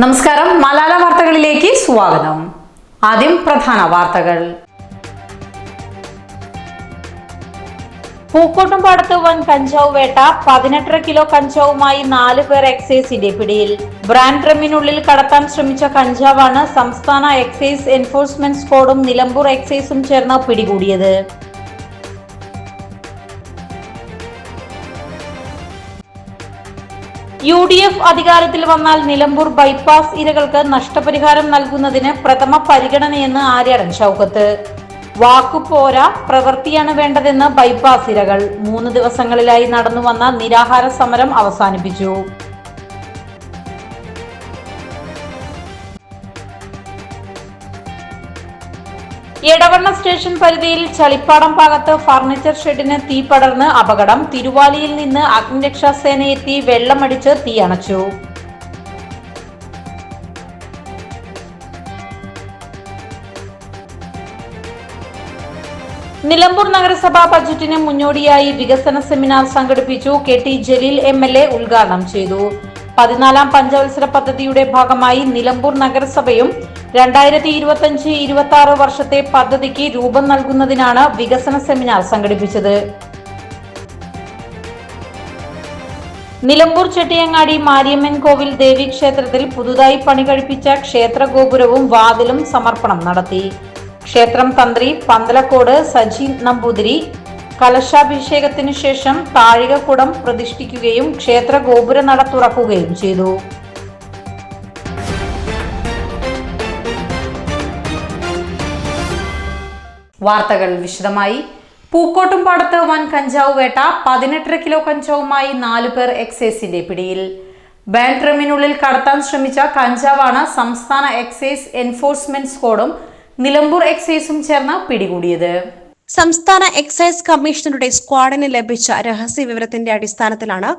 നമസ്കാരം. മലാല വാർത്തകളിലേക്ക് സ്വാഗതം. ആദ്യം പ്രധാന വാർത്തകൾ. പൂക്കോട്ടുംപാടത്ത് വൻ കഞ്ചാവ് വേട്ട പതിനെട്ടര കിലോ കഞ്ചാവുമായി നാല് പേർ എക്സൈസിന്റെ പിടിയിൽ. ബ്രാൻഡ് ഡ്രമ്മിനുള്ളിൽ കടത്താൻ ശ്രമിച്ച കഞ്ചാവാണ് സംസ്ഥാന എക്സൈസ് എൻഫോഴ്സ്മെന്റ് സ്ക്വാഡും നിലമ്പൂർ എക്സൈസും ചേർന്ന് പിടികൂടിയത്. യു ഡി എഫ് അധികാരത്തിൽ വന്നാൽ നിലമ്പൂർ ബൈപ്പാസ് ഇരകൾക്ക് നഷ്ടപരിഹാരം നൽകുന്നതിന് പ്രഥമ പരിഗണനയെന്ന് ആര്യാടൻ ഷൗക്കത്ത്. വാക്കുപോരാ പ്രവൃത്തിയാണ് വേണ്ടതെന്ന് ബൈപ്പാസ് ഇരകൾ. മൂന്ന് ദിവസങ്ങളിലായി നടന്നുവന്ന നിരാഹാര സമരം അവസാനിപ്പിച്ചു. എടവണ്ണ സ്റ്റേഷൻ പരിധിയിൽ ചളിപ്പാടം ഭാഗത്ത് ഫർണിച്ചർ ഷെഡിന് തീ പടർന്ന് അപകടം. തിരുവാലിയിൽ നിന്ന് അഗ്നിരക്ഷാസേന എത്തി വെള്ളമടിച്ച് തീ അണച്ചു. നിലമ്പൂർ നഗരസഭാ ബജറ്റിന് മുന്നോടിയായി വികസന സെമിനാർ സംഘടിപ്പിച്ചു K T Jaleel M L A ഉദ്ഘാടനം ചെയ്തു. പതിനാലാം പഞ്ചവത്സര പദ്ധതിയുടെ ഭാഗമായി നിലമ്പൂർ നഗരസഭയും രണ്ടായിരത്തി ഇരുപത്തിയഞ്ച് ഇരുപത്തി ആറ് വർഷത്തെ പദ്ധതിക്ക് രൂപം നൽകുന്നതിനാണ് വികസന സെമിനാർ സംഘടിപ്പിച്ചത്. നിലമ്പൂർ ചെട്ടിയങ്ങാടി മാരിയമ്മൻ കോവിൽ ദേവി ക്ഷേത്രത്തിൽ പുതുതായി പണികഴിപ്പിച്ച ക്ഷേത്ര ഗോപുരവും വാതിലും സമർപ്പണം നടത്തി. ക്ഷേത്രം തന്ത്രി പന്തലക്കോട് സജി നമ്പൂതിരി കലശാഭിഷേകത്തിനു ശേഷം താഴികക്കുടം പ്രതിഷ്ഠിക്കുകയും ക്ഷേത്ര ഗോപുര നട തുറക്കുകയും ചെയ്തു. വാർത്തകൾ വിശദമായി. പൂക്കോട്ടുംപാടത്ത് വൻ കഞ്ചാവ് വേട്ട പതിനെട്ടര കിലോ കഞ്ചാവുമായി നാലു പേർ എക്സൈസിന്റെ പിടിയിൽ. ബാൻഡ് ഡ്രമ്മിനുള്ളിൽ കടത്താൻ ശ്രമിച്ച കഞ്ചാവാണ് സംസ്ഥാന എക്സൈസ് എൻഫോഴ്സ്മെന്റ് സ്ക്വാഡും നിലമ്പൂർ എക്സൈസും ചേർന്ന് പിടികൂടിയത്. സംസ്ഥാന എക്സൈസ് കമ്മീഷണറുടെ സ്ക്വാഡിന് ലഭിച്ച രഹസ്യ വിവരത്തിന്റെ അടിസ്ഥാനത്തിലാണ്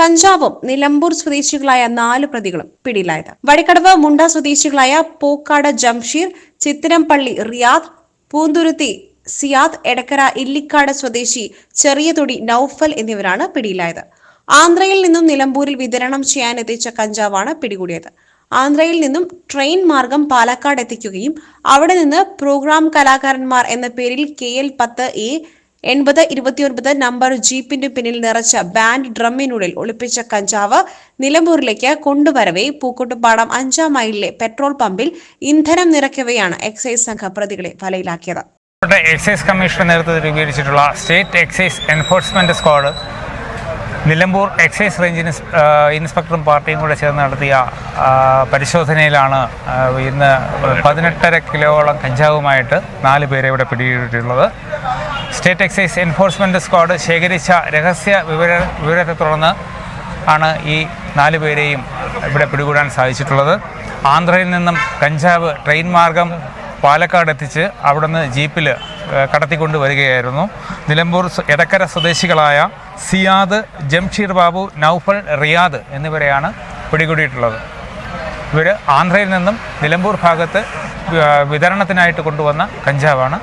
കഞ്ചാവും നിലമ്പൂർ സ്വദേശികളായ നാല് പ്രതികളും പിടിയിലായത്. വഴിക്കടവ് മുണ്ട സ്വദേശികളായ പൂക്കാട് ജംഷീർ ചിത്തിരംപള്ളി റിയാദ് പൂന്തുരുത്തി സിയാദ് എടക്കര ഇല്ലിക്കാട് സ്വദേശി ചെറിയതൊടി നൌഫൽ എന്നിവരാണ് പിടിയിലായത്. ആന്ധ്രയിൽ നിന്നും നിലമ്പൂരിൽ വിതരണം ചെയ്യാൻ എത്തിച്ച കഞ്ചാവാണ് പിടികൂടിയത്. ആന്ധ്രയിൽ നിന്നും ട്രെയിൻ മാർഗം പാലക്കാട് എത്തിക്കുകയും അവിടെ നിന്ന് പ്രോഗ്രാം കലാകാരന്മാർ എന്ന പേരിൽ കെ എൽ പത്ത് എ എൺപത് ഇരുപത്തിയൊൻപത് നമ്പർ ജീപ്പിന്റെ പിന്നിൽ നിറച്ച ബാൻഡ് ഡ്രമ്മിനുള്ളിൽ ഒളിപ്പിച്ച കഞ്ചാവ് നിലമ്പൂരിലേക്ക് കൊണ്ടുവരവേ. പൂക്കോട്ടുപാടം അഞ്ചാം മൈലിലെ പെട്രോൾ പമ്പിൽ ഇന്ധനം നിറയ്ക്കവെയാണ് എക്സൈസ് സംഘം പ്രതികളെ വലയിലാക്കിയത്. എക്സൈസ് കമ്മീഷണർ നേതൃത്വത്തിൽ രൂപീകരിച്ചിട്ടുള്ള state excise enforcement squad Nilambur excise range ഇൻസ്പെക്ടറും പാർട്ടിയും കൂടെ ചേർന്ന് നടത്തിയ പരിശോധനയിലാണ് ഇന്ന് പതിനെട്ടര കിലോളം കഞ്ചാവുമായിട്ട് നാല് പേരെ ഇവിടെ പിടികൂടിയിട്ടുള്ളത്. സ്റ്റേറ്റ് എക്സൈസ് എൻഫോഴ്സ്മെന്റ് സ്ക്വാഡ് ശേഖരിച്ച രഹസ്യ വിവര വിവരത്തെ തുടർന്ന് ആണ് ഈ നാല് പേരെയും ഇവിടെ പിടികൂടാൻ സാധിച്ചിട്ടുള്ളത്. ആന്ധ്രയിൽ നിന്നും കഞ്ചാവ് ട്രെയിൻ മാർഗം പാലക്കാട് എത്തിച്ച് അവിടുന്ന് ജീപ്പിൽ കടത്തിക്കൊണ്ട് വരികയായിരുന്നു. നിലമ്പൂർ എടക്കര സ്വദേശികളായ സിയാദ് ജംഷീർ ബാബു നൌഫൽ റിയാദ് എന്നിവരെയാണ് പിടികൂടിയിട്ടുള്ളത്. ഇവർ ആന്ധ്രയിൽ നിന്നും നിലമ്പൂർ ഭാഗത്ത് വിതരണത്തിനായിട്ട് കൊണ്ടുവന്ന കഞ്ചാവാണ്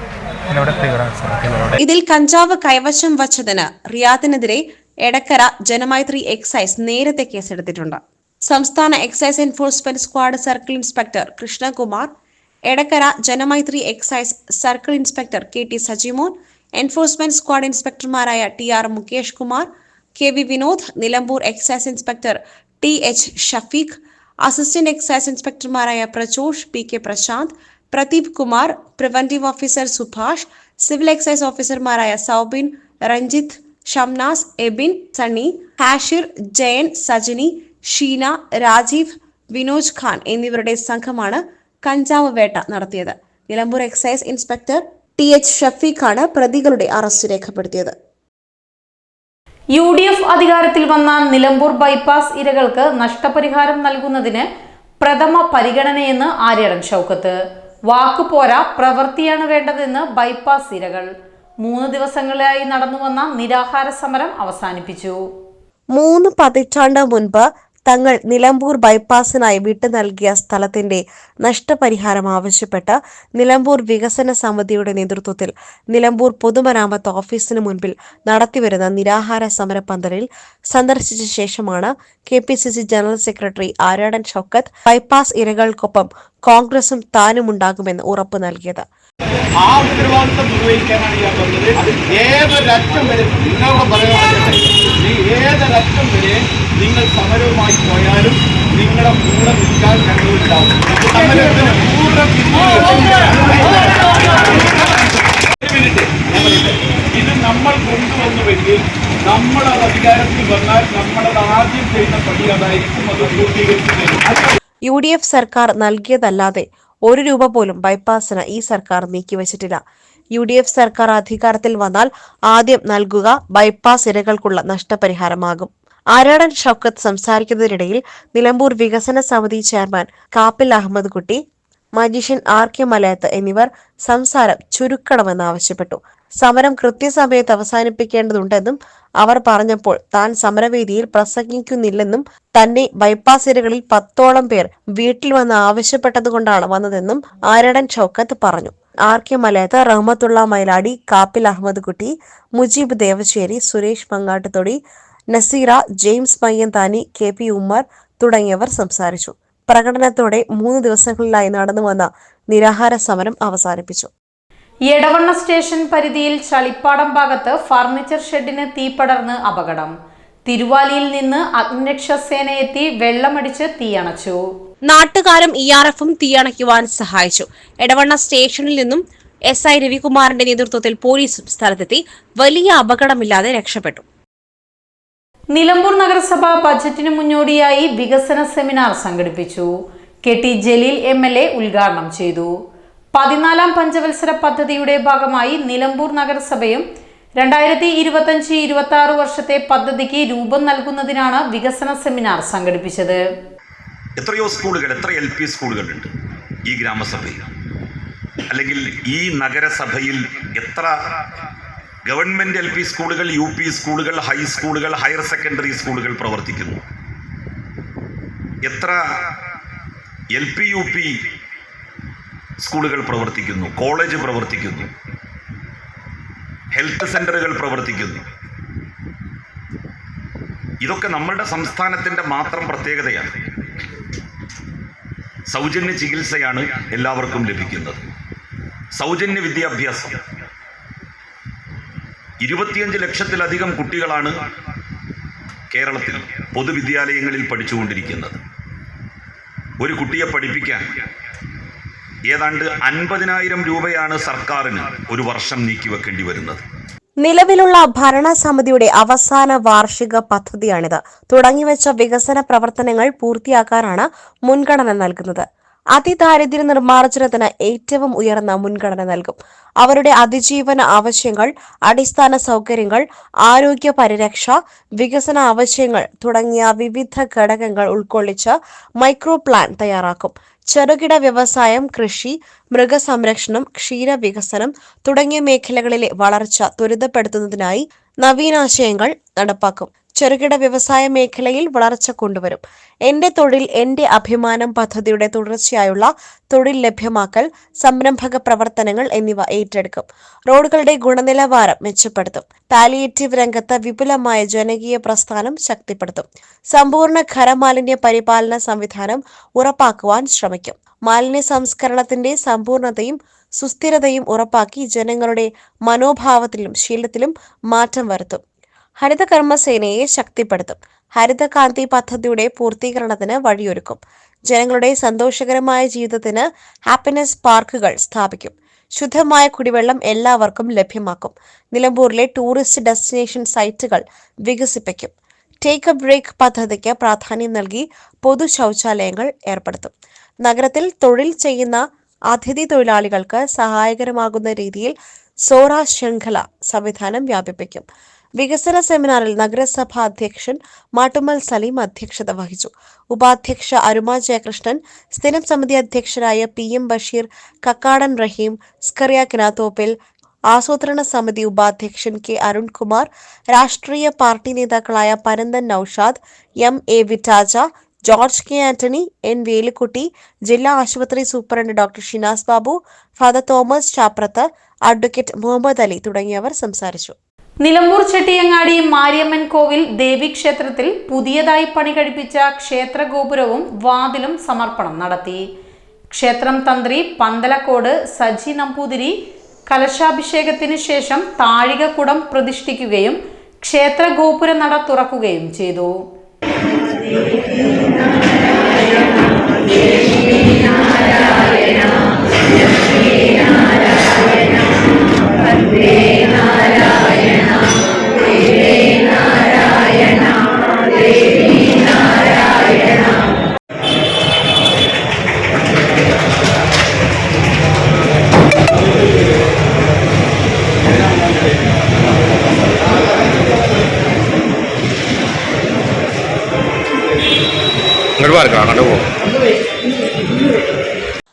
ഇതിൽ കഞ്ചാവ് കൈവശം വച്ചതിന് റിയാദിനെതിരെ എടക്കര ജനമൈത്രി എക്സൈസ് നേരത്തെ കേസെടുത്തിട്ടുണ്ട്. സംസ്ഥാന excise enforcement squad circle inspector Krishnakumar Edakkara Janamaithri excise circle inspector K T Sajimon enforcement squad ഇൻസ്പെക്ടർമാരായ T R Mukesh Kumar K V Vinod Nilambur excise inspector T H Shafeeq assistant excise ഇൻസ്പെക്ടർമാരായ Prajosh P K Prashanth Pradeep Kumar preventive officer Subhash civil excise ഓഫീസർമാരായ സൗബിൻ രഞ്ജിത്ത് ഷംനാസ് എബിൻ സണ്ണി ഹാഷിർ ജയൻ സജനി ഷീന രാജീവ് വിനോജ് ഖാൻ എന്നിവരുടെ സംഘമാണ് കഞ്ചാവ് വേട്ട നടത്തിയത്. Nilambur excise inspector T H ഷഫീഖാണ് പ്രതികളുടെ arrest രേഖപ്പെടുത്തിയത്. U D F അധികാരത്തിൽ വന്ന നിലമ്പൂർ ബൈപ്പാസ് ഇരകൾക്ക് നഷ്ടപരിഹാരം നൽകുന്നതിന് പ്രഥമ പരിഗണനയെന്ന് ആര്യടൻ ഷൗക്കത്ത്. വാക്കുപോരാ പ്രവൃത്തിയാണ് വേണ്ടതെന്ന് ബൈപ്പാസ് ഇരകൾ. മൂന്ന് ദിവസങ്ങളിലായി നടന്നു വന്ന നിരാഹാര സമരം അവസാനിപ്പിച്ചു. മൂന്ന് പതിറ്റാണ്ട് മുൻപ് തങ്ങൾ നിലമ്പൂർ ബൈപ്പാസിനായി വിട്ടു നൽകിയ സ്ഥലത്തിന്റെ നഷ്ടപരിഹാരം ആവശ്യപ്പെട്ട് നിലമ്പൂർ വികസന സമിതിയുടെ നേതൃത്വത്തിൽ നിലമ്പൂർ പൊതുമരാമത്ത് ഓഫീസിന് മുൻപിൽ നടത്തിവരുന്ന നിരാഹാര സമര പന്തലിൽ സന്ദർശിച്ച ശേഷമാണ് K P C C general secretary Aryadan Shoukath bypass ഇരകൾക്കൊപ്പം കോൺഗ്രസും താനുമുണ്ടാകുമെന്ന് ഉറപ്പു നൽകിയത്. ആ ഉത്തരവാദിത്വം നിർവഹിക്കാനാണ് ഞാൻ പറഞ്ഞത് ഏതൊരറ്റം വരെ നിങ്ങളോട് പറയാൻ ഏതൊരറ്റം വരെ നിങ്ങൾ സമരവുമായി പോയാലും നിങ്ങളുടെ കൂടെ നിൽക്കാൻ ഞങ്ങളുണ്ടാവും. ഇത് നമ്മൾ കൊണ്ടുവന്നുവെങ്കിൽ നമ്മളത് അധികാരത്തിൽ വന്നാൽ നമ്മളത് ആദ്യം ചെയ്യുന്ന പടി അതായിരിക്കും അത് പൂർത്തീകരിച്ചു യു ഡി എഫ് സർക്കാർ നൽകിയതല്ലാതെ ഒരു രൂപ പോലും ബൈപ്പാസിന് ഈ സർക്കാർ നീക്കിവച്ചിട്ടില്ല യു ഡി എഫ് സർക്കാർ അധികാരത്തിൽ വന്നാൽ ആദ്യം നൽകുക ബൈപ്പാസ് ഇരകൾക്കുള്ള നഷ്ടപരിഹാരമാകും. ആരാടൻ ഷൌക്കത്ത് സംസാരിക്കുന്നതിനിടയിൽ നിലമ്പൂർ വികസന സമിതി ചെയർമാൻ കാപ്പിൽ അഹമ്മദ് കുട്ടി മജീഷ്യൻ ആർ കെ മലയത്ത് എന്നിവർ സംസാരം ചുരുക്കണമെന്ന് ആവശ്യപ്പെട്ടു. സമരം കൃത്യസമയത്ത് അവസാനിപ്പിക്കേണ്ടതുണ്ടെന്നും അവർ പറഞ്ഞപ്പോൾ താൻ സമരവേദിയിൽ പ്രസംഗിക്കുന്നില്ലെന്നും തന്നെ ബൈപ്പാസ് ഇരകളിൽ പത്തോളം പേർ വീട്ടിൽ വന്ന് ആവശ്യപ്പെട്ടതുകൊണ്ടാണ് വന്നതെന്നും ആരടൻ ഷൗക്കത്ത് പറഞ്ഞു. R K Malayath Rahmathulla Mailadi Kappil Ahammed Kutty Mujeeb Devassery Suresh Mangattuthodi Naseera James Mayyanthani K P Ummer തുടങ്ങിയവർ സംസാരിച്ചു. പ്രകടനത്തോടെ മൂന്ന് ദിവസങ്ങളിലായി നടന്നു വന്ന നിരാഹാര സമരം അവസാനിപ്പിച്ചു. എടവണ്ണ സ്റ്റേഷൻ പരിധിയിൽ ചളിപ്പാടം ഭാഗത്ത് ഫർണിച്ചർ ഷെഡിന് തീപടർന്ന് അപകടം. തിരുവാലിയിൽ നിന്ന് അഗ്നിരക്ഷാസേന എത്തി വെള്ളമടിച്ച് തീയണച്ചു. നാട്ടുകാരും ഇ ആർ എഫും തീയണയ്ക്കുവാൻ സഹായിച്ചു. എടവണ്ണ സ്റ്റേഷനിൽ നിന്നും എസ് ഐ രവികുമാറിന്റെ നേതൃത്വത്തിൽ പോലീസും സ്ഥലത്തെത്തി. വലിയ അപകടമില്ലാതെ രക്ഷപ്പെട്ടു. നിലമ്പൂർ നഗരസഭ ബജറ്റിന് മുന്നോടിയായി വികസന സെമിനാർ സംഘടിപ്പിച്ചു. K T Jaleel M L A ഉദ്ഘാടനം ചെയ്തു. പതിനാലാം പഞ്ചവത്സര പദ്ധതിയുടെ ഭാഗമായി നിലമ്പൂർ നഗരസഭയും രണ്ടായിരത്തി ഇരുപത്തഞ്ച് ഇരുപത്തി ആറ് വർഷത്തെ പദ്ധതിക്ക് രൂപം നൽകുന്നതിനാണ് വികസന സെമിനാർ സംഘടിപ്പിച്ചത്. എത്രയോ സ്കൂളുകൾ എത്ര എൽ പി സ്കൂളുകളുണ്ട് ഈ ഗ്രാമസഭയിൽ. അല്ലെങ്കിൽ ഈ നഗരസഭയിൽ എത്ര ഗവൺമെന്റ് എൽ പി സ്കൂളുകൾ യു പി സ്കൂളുകൾ ഹൈസ്കൂളുകൾ ഹയർ സെക്കൻഡറി സ്കൂളുകൾ പ്രവർത്തിക്കുന്നു. എത്ര എൽ പി യു പി സ്കൂളുകൾ പ്രവർത്തിക്കുന്നു കോളേജ് പ്രവർത്തിക്കുന്നു ഹെൽത്ത് സെന്ററുകൾ പ്രവർത്തിക്കുന്നു. ഇതൊക്കെ നമ്മളുടെ സംസ്ഥാനത്തിന്റെ മാത്രം പ്രത്യേകതയാണ്. സൗജന്യ ചികിത്സയാണ് എല്ലാവർക്കും ലഭിക്കുന്നത്. സൗജന്യ വിദ്യാഭ്യാസം. ഇരുപത്തിയഞ്ച് ലക്ഷത്തിലധികം കുട്ടികളാണ് കേരളത്തിൽ പൊതുവിദ്യാലയങ്ങളിൽ പഠിച്ചുകൊണ്ടിരിക്കുന്നത്. ഒരു കുട്ടിയെ പഠിപ്പിക്കാൻ ഏതാണ്ട് അൻപതിനായിരം രൂപയാണ് സർക്കാരിന് ഒരു വർഷം നീക്കിവെക്കേണ്ടി വരുന്നത്. നിലവിലുള്ള ഭരണസമിതിയുടെ അവസാന വാർഷിക പദ്ധതിയാണിത്. തുടങ്ങിവെച്ച വികസന പ്രവർത്തനങ്ങൾ പൂർത്തിയാക്കാനാണ് മുൻഗണന നൽകുന്നത്. അതിദാരിദ്ര്യ നിർമ്മാർജനത്തിന് ഏറ്റവും ഉയർന്ന മുൻഗണന നൽകും. അവരുടെ അതിജീവന ആവശ്യങ്ങൾ അടിസ്ഥാന സൗകര്യങ്ങൾ ആരോഗ്യ പരിരക്ഷ വികസന ആവശ്യങ്ങൾ തുടങ്ങിയ വിവിധ ഘടകങ്ങൾ ഉൾക്കൊള്ളിച്ച് മൈക്രോ പ്ലാൻ തയ്യാറാക്കും. ചെറുകിട വ്യവസായം കൃഷി മൃഗസംരക്ഷണം ക്ഷീരവികസനം തുടങ്ങിയ മേഖലകളിലെ വളർച്ച ത്വരിതപ്പെടുത്തുന്നതിനായി നവീനാശയങ്ങൾ നടപ്പാക്കും. ചെറുകിട വ്യവസായ മേഖലയിൽ വളർച്ച കൊണ്ടുവരും. എന്റെ തൊഴിൽ എന്റെ അഭിമാനം പദ്ധതിയുടെ തുടർച്ചയായുള്ള തൊഴിൽ ലഭ്യമാക്കൽ സംരംഭക പ്രവർത്തനങ്ങൾ എന്നിവ ഏറ്റെടുക്കും. റോഡുകളുടെ ഗുണനിലവാരം മെച്ചപ്പെടുത്തും. പാലിയേറ്റീവ് രംഗത്ത് വിപുലമായ ജനകീയ പ്രസ്ഥാനം ശക്തിപ്പെടുത്തും. സമ്പൂർണ ഖരമാലിന്യ പരിപാലന സംവിധാനം ഉറപ്പാക്കുവാൻ ശ്രമിക്കും. മാലിന്യ സംസ്കരണത്തിന്റെ സമ്പൂർണതയും സുസ്ഥിരതയും ഉറപ്പാക്കി ജനങ്ങളുടെ മനോഭാവത്തിലും ശീലത്തിലും മാറ്റം വരുത്തും. ഹരിത കർമ്മസേനയെ ശക്തിപ്പെടുത്തും. ഹരിതകാന്തി പദ്ധതിയുടെ പൂർത്തീകരണത്തിന് വഴിയൊരുക്കും. ജനങ്ങളുടെ സന്തോഷകരമായ ജീവിതത്തിന് ഹാപ്പിനെസ് പാർക്കുകൾ സ്ഥാപിക്കും. ശുദ്ധമായ കുടിവെള്ളം എല്ലാവർക്കും ലഭ്യമാക്കും. നിലമ്പൂരിലെ ടൂറിസ്റ്റ് ഡെസ്റ്റിനേഷൻ സൈറ്റുകൾ വികസിപ്പിക്കും. ടേക്ക് എ ബ്രേക്ക് പദ്ധതിക്ക് പ്രാധാന്യം നൽകി പൊതു ശൗചാലയങ്ങൾ ഏർപ്പെടുത്തും. നഗരത്തിൽ തൊഴിൽ ചെയ്യുന്ന അതിഥി തൊഴിലാളികൾക്ക് സഹായകരമാകുന്ന രീതിയിൽ സോറ ശൃംഖല സംവിധാനം വ്യാപിപ്പിക്കും. വികസന സെമിനാറിൽ നഗരസഭാ അധ്യക്ഷൻ മാട്ടുമൽ സലീം അധ്യക്ഷത വഹിച്ചു. ഉപാധ്യക്ഷ അരുമ ജയകൃഷ്ണൻ സ്ഥിരം സമിതി അധ്യക്ഷരായ പി എം ബഷീർ കക്കാടൻ റഹീം സ്കറിയ കിനാത്തോപ്പിൽ ആസൂത്രണ സമിതി ഉപാധ്യക്ഷൻ കെ അരുൺകുമാർ രാഷ്ട്രീയ പാർട്ടി നേതാക്കളായ Paranthan Noushad M A Vittaja George K Antony N Velukutty ജില്ലാ ആശുപത്രി superintendent doctor Shinas Babu father Thomas Chaprath advocate Muhammad Ali തുടങ്ങിയവർ സംസാരിച്ചു. നിലമ്പൂർ ചെട്ടിയങ്ങാടി മാരിയമ്മൻ കോവിൽ ദേവീക്ഷേത്രത്തിൽ പുതിയതായി പണി കഴിപ്പിച്ച ക്ഷേത്ര ഗോപുരവും വാതിലും സമർപ്പണം നടത്തി. ക്ഷേത്രം തന്ത്രി പന്തലക്കോട് സജി നമ്പൂതിരി കലശാഭിഷേകത്തിന് ശേഷം താഴികക്കുടം പ്രതിഷ്ഠിക്കുകയും ക്ഷേത്ര ഗോപുര നട തുറക്കുകയും ചെയ്തു.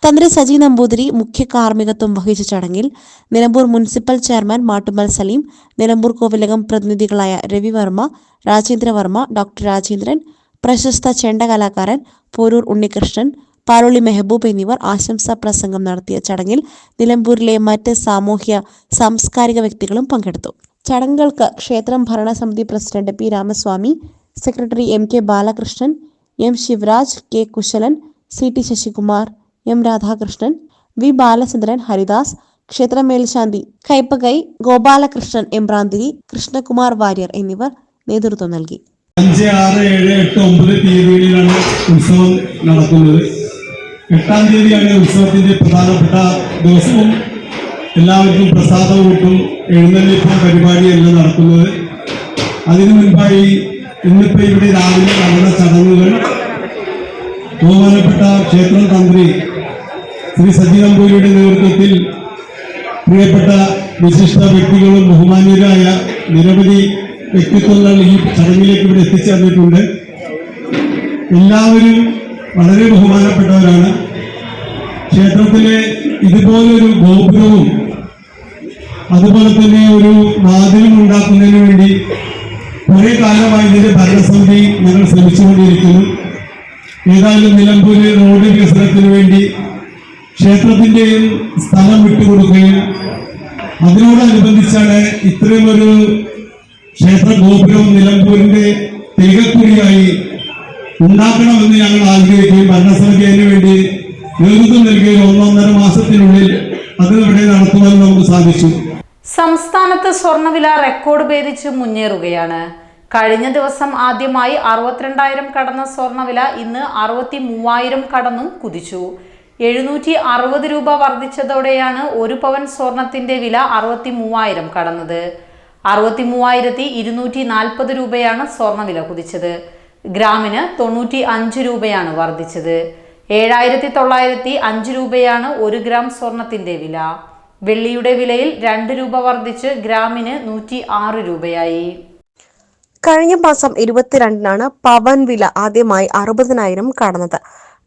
തന്ത്രി സജി നമ്പൂതിരി മുഖ്യ കാർമ്മികത്വം വഹിച്ച ചടങ്ങിൽ നിലമ്പൂർ മുനിസിപ്പൽ ചെയർമാൻ മാട്ടുമൽ സലീം നിലമ്പൂർ കോവിലകം പ്രതിനിധികളായ രവിവർമ്മ രാജേന്ദ്രവർമ്മ ഡോക്ടർ രാജേന്ദ്രൻ പ്രശസ്ത ചെണ്ട കലാകാരൻ പോരൂർ ഉണ്ണികൃഷ്ണൻ പാലോളി മെഹബൂബ് എന്നിവർ ആശംസാ പ്രസംഗം നടത്തിയ ചടങ്ങിൽ നിലമ്പൂരിലെ മറ്റ് സാമൂഹ്യ സാംസ്കാരിക വ്യക്തികളും പങ്കെടുത്തു. ചടങ്ങുകൾക്ക് ക്ഷേത്രം ഭരണസമിതി president P Ramaswamy secretary M K Balakrishnan M Sivaraj K Kushalan C T Sasikumar M Radhakrishnan V Balachandran Haridas ക്ഷേത്ര മേൽശാന്തി കൈപ്പകൈ ഗോപാലകൃഷ്ണൻ എംബ്രാന്തിരി കൃഷ്ണകുമാർ വാര്യർ എന്നിവർ നേതൃത്വം നൽകി. അഞ്ച് ആറ് ഏഴ് എട്ട് ഒമ്പത് തീയതികളിലാണ് ഉത്സവം നടക്കുന്നത്. എട്ടാം തീയതിയാണ് ഉത്സവത്തിന്റെ പ്രധാനപ്പെട്ട ദിവസവും എല്ലാവർക്കും പ്രസാദ കൂട്ടും എഴുന്നള്ളിപ്പ് പരിപാടിയെല്ലാം നടക്കുന്നത്. അതിനു മുൻപായി ഇന്നിപ്പോ ഇവിടെ രാവിലെ നടന്ന ചടങ്ങുകൾ ബഹുമാനപ്പെട്ട ക്ഷേത്രം തന്ത്രി ശ്രീ സജി നമ്പൂരിയുടെ നേതൃത്വത്തിൽ പ്രിയപ്പെട്ട വിശിഷ്ട വ്യക്തികളും ബഹുമാന്യരായ നിരവധി വ്യക്തിത്വങ്ങൾ ഈ ചടങ്ങിലേക്ക് ഇവിടെ എത്തിച്ചേർന്നിട്ടുണ്ട്. എല്ലാവരും വളരെ ബഹുമാനപ്പെട്ടവരാണ്. ക്ഷേത്രത്തിലെ ഇതുപോലൊരു ഗോപുരവും അതുപോലെ തന്നെ ഒരു വാതിലും ഉണ്ടാക്കുന്നതിന് വേണ്ടി കുറേ കാലമായി ഇതിന്റെ ഭരണസമിതി ഞങ്ങൾ ശ്രമിച്ചുകൊണ്ടിരിക്കുന്നു. ഏതായാലും നിലമ്പൂര് റോഡ് വികസനത്തിന് വേണ്ടി ക്ഷേത്രത്തിന്റെയും സ്ഥലം വിട്ടുകൊടുക്കുകയും അതിനോടനുബന്ധിച്ചാണ് ഇത്രയും ഒരു ക്ഷേത്ര ഗോപുരവും നിലമ്പൂരിന്റെ തികക്കുറിയായി ഉണ്ടാക്കണമെന്ന് ഞങ്ങൾ ആഗ്രഹിക്കുകയും ഭരണസമിതി അതിനു വേണ്ടി നേതൃത്വം നൽകുകയും ഒന്നൊന്നര മാസത്തിനുള്ളിൽ അത് ഇവിടെ നടത്തുവാൻ നമുക്ക് സാധിച്ചു. സംസ്ഥാനത്ത് സ്വർണവില റെക്കോർഡ് ഭേദിച്ച് മുന്നേറുകയാണ്. കഴിഞ്ഞ ദിവസം ആദ്യമായി അറുപത്തിരണ്ടായിരം കടന്ന സ്വർണവില ഇന്ന് അറുപത്തി മൂവായിരം കടന്നും കുതിച്ചു. എഴുന്നൂറ്റി അറുപത് രൂപ വർദ്ധിച്ചതോടെയാണ് ഒരു പവൻ സ്വർണത്തിന്റെ വില അറുപത്തി മൂവായിരം കടന്നത്. അറുപത്തി മൂവായിരത്തി ഇരുന്നൂറ്റി നാൽപ്പത് രൂപയാണ് സ്വർണവില കുതിച്ചത്. ഗ്രാമിന് തൊണ്ണൂറ്റി അഞ്ച് രൂപയാണ് വർദ്ധിച്ചത്. ഏഴായിരത്തി തൊള്ളായിരത്തി അഞ്ച് രൂപയാണ് ഒരു ഗ്രാം സ്വർണത്തിന്റെ വില. വെള്ളിയുടെ വിലയിൽ രണ്ട് രൂപ വർദ്ധിച്ച് ഗ്രാമിന് നൂറ്റി ആറ് രൂപയായി. കഴിഞ്ഞ മാസം ഇരുപത്തിരണ്ടിനാണ് പവൻ വില ആദ്യമായി അറുപതിനായിരം കടന്നത്.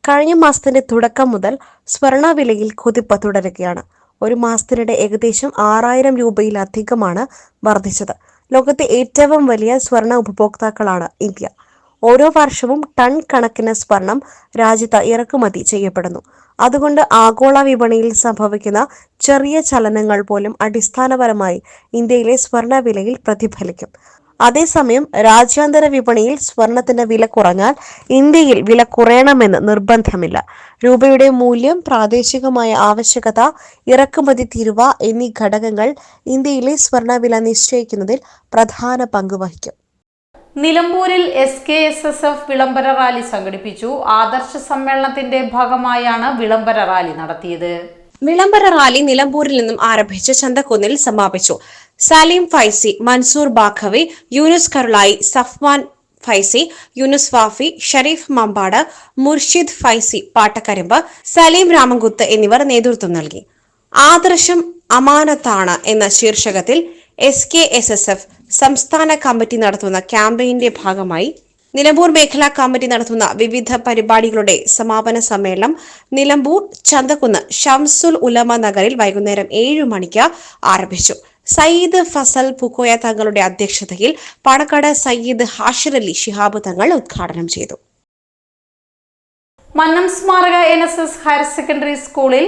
കഴിഞ്ഞ മാസത്തിന്റെ തുടക്കം മുതൽ സ്വർണ വിലയിൽ കുതിപ്പ് തുടരുകയാണ്. ഒരു മാസത്തിനിടെ ഏകദേശം ആറായിരം രൂപയിലധികമാണ് വർദ്ധിച്ചത്. ലോകത്തെ ഏറ്റവും വലിയ സ്വർണ ഉപഭോക്താക്കളാണ് ഇന്ത്യ. ഓരോ വർഷവും ടൺ കണക്കിന് സ്വർണം രാജ്യത്ത് ഇറക്കുമതി ചെയ്യപ്പെടുന്നു. അതുകൊണ്ട് ആഗോള വിപണിയിൽ സംഭവിക്കുന്ന ചെറിയ ചലനങ്ങൾ പോലും അടിസ്ഥാനപരമായി ഇന്ത്യയിലെ സ്വർണ വിലയിൽ പ്രതിഫലിക്കും. അതേസമയം രാജ്യാന്തര വിപണിയിൽ സ്വർണത്തിന്റെ വില കുറഞ്ഞാൽ ഇന്ത്യയിൽ വില കുറയണമെന്ന് നിർബന്ധമില്ല. രൂപയുടെ മൂല്യം പ്രാദേശികമായ ആവശ്യകത ഇറക്കുമതി തീരുവ എന്നീ ഘടകങ്ങൾ ഇന്ത്യയിലെ സ്വർണ വില നിശ്ചയിക്കുന്നതിൽ പ്രധാന പങ്ക് വഹിക്കും. നിലമ്പൂരിൽ S K S S F വിളംബര റാലി സംഘടിപ്പിച്ചു. ആദർശ സമ്മേളനത്തിന്റെ ഭാഗമായാണ് വിളംബര റാലി നടത്തിയത്. വിളംബര റാലി നിലമ്പൂരിൽ നിന്നും ആരംഭിച്ച് ചന്തക്കുന്നിൽ സമാപിച്ചു. സലീം ഫൈസി മൻസൂർ ബാഖവി യൂനുസ് കരുളായി സഫ്മാൻ ഫൈസി യൂനുസ് വാഫി ഷരീഫ് മമ്പാട് മുർഷിദ് ഫൈസി പാട്ടക്കരിമ്പ് സലീം രാമൻകുത്ത് എന്നിവർ നേതൃത്വം നൽകി. ആദർശം അമാനത്താണ് എന്ന ശീർഷകത്തിൽ S K S S F സംസ്ഥാന കമ്മിറ്റി നടത്തുന്ന ക്യാമ്പയിന്റെ ഭാഗമായി നിലമ്പൂർ മേഖലാ കമ്മിറ്റി നടത്തുന്ന വിവിധ പരിപാടികളുടെ സമാപന സമ്മേളനം നിലമ്പൂർ ചന്തക്കുന്ന് ഷംസുൽ ഉലമ നഗറിൽ വൈകുന്നേരം ഏഴു മണിക്ക് ആരംഭിച്ചു. സയ്യിദ് ഫസൽ പുക്കോയ തങ്ങളുടെ അധ്യക്ഷതയിൽ പാണക്കാട് സയ്യിദ് ഹാഷിർ അലി ശിഹാബ് തങ്ങൾ ഉദ്ഘാടനം ചെയ്തു. മന്നം സ്മാരക N S S higher secondary സ്കൂളിൽ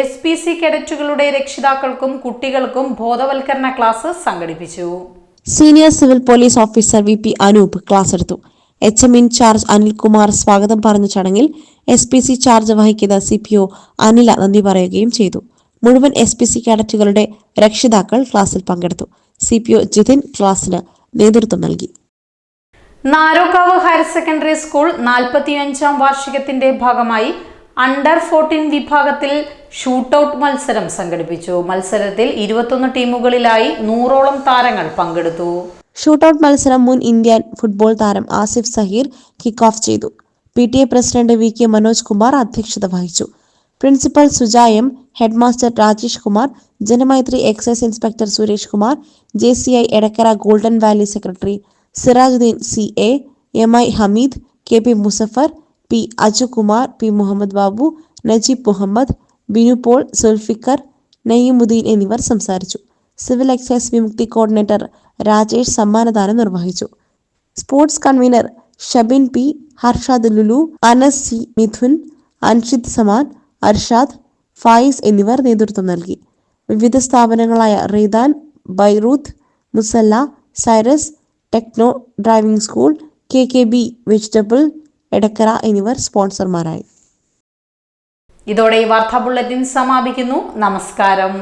എസ് പി സി കേഡറ്റുകളുടെ രക്ഷിതാക്കൾക്കും കുട്ടികൾക്കും ബോധവൽക്കരണ ക്ലാസ് സംഘടിപ്പിച്ചു. Senior civil police officer V P Anoop class എടുത്തു. H M in charge Anilkumar സ്വാഗതം പറഞ്ഞ ചടങ്ങിൽ എസ് പി സി ചാർജ് വഹിക്കുന്ന സി പി ഒ അനില നന്ദി പറയുകയും ചെയ്തു. മുഴുവൻ എസ് പി സി കാഡറ്റുകളുടെ രക്ഷിതാക്കൾ ക്ലാസ്സിൽ പങ്കെടുത്തു. സി പി ഒ ജിതിൻ ക്ലാസ്സിന് നേതൃത്വം നൽകി. നാരോക്കാവ് ഹയർ സെക്കൻഡറി സ്കൂൾ നാൽപ്പത്തിയഞ്ചാം വാർഷികത്തിന്റെ ഭാഗമായി അണ്ടർ ഫോർട്ടീൻ വിഭാഗത്തിൽ ഷൂട്ടൌട്ട് മത്സരം സംഘടിപ്പിച്ചു. മത്സരത്തിൽ ഇരുപത്തൊന്ന് ടീമുകളിലായി നൂറോളം താരങ്ങൾ പങ്കെടുത്തു. ഷൂട്ടൌട്ട് മത്സരം മുൻ ഇന്ത്യൻ ഫുട്ബോൾ താരം ആസിഫ് സഹീർ കിക്ക് ഓഫ് ചെയ്തു. P T A president V K Manoj Kumar അധ്യക്ഷത വഹിച്ചു. Principal Sujayam headmaster Rajesh Kumar Janamaithri excise inspector Suresh Kumar J C I Edakkara Golden Valley secretary Sirajuddin C A M I Hameed K P Musafar P Ajukumar P Muhammad Babu Najeeb Muhammad Binu Paul Sulfikar Nayyamuddin എന്നിവർ സംസാരിച്ചു. Civil excise Vimukthi coordinator Rajesh സമ്മാനദാനം നിർവഹിച്ചു. Sports convener Shabin P Harshad Lulu Anas C Mithun Anshid Saman Arshad Fayis എന്നിവർ നേതൃത്വം നൽകി. വിവിധ സ്ഥാപനങ്ങളായ Reedan Beirut Musalla Cyrus Techno Driving School K K B vegetable Edakkara എന്നിവർ സ്പോൺസർമാരായി. ഇതോടെ ഈ വാർത്താ ബുള്ളറ്റിൻ സമാപിക്കുന്നു. നമസ്കാരം.